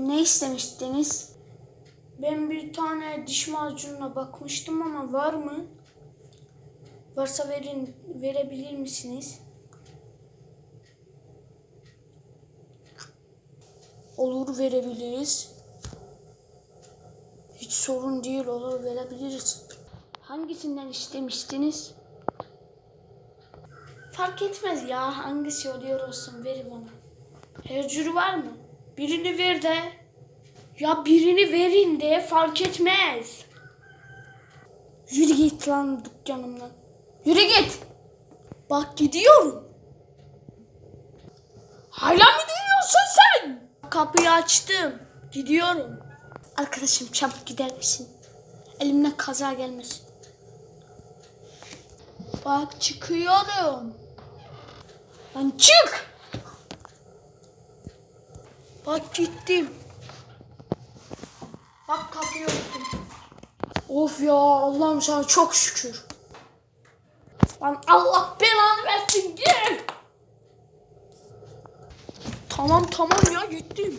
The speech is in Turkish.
Ne istemiştiniz? Ben bir tane diş macununa bakmıştım ama var mı? Varsa verin, verebilir misiniz? Olur verebiliriz. Hiç sorun değil olur verebiliriz. Hangisinden istemiştiniz? Fark etmez ya hangisi oluyor olsun ver bana. Hercür var mı? Birini ver de. Ya birini verin de fark etmez. Yürü git lan dükkanımdan. Yürü git. Bak gidiyorum. Hala mı gidiyorsun sen? Kapıyı açtım. Gidiyorum. Arkadaşım çabuk gider misin? Elimden kaza gelmesin. Bak çıkıyorum. Lan çık. Bak gittim. Bak kapıyı örttüm. Of ya Allah'ım sana çok şükür. Lan Allah belanı versin gel. Tamam tamam ya gittim.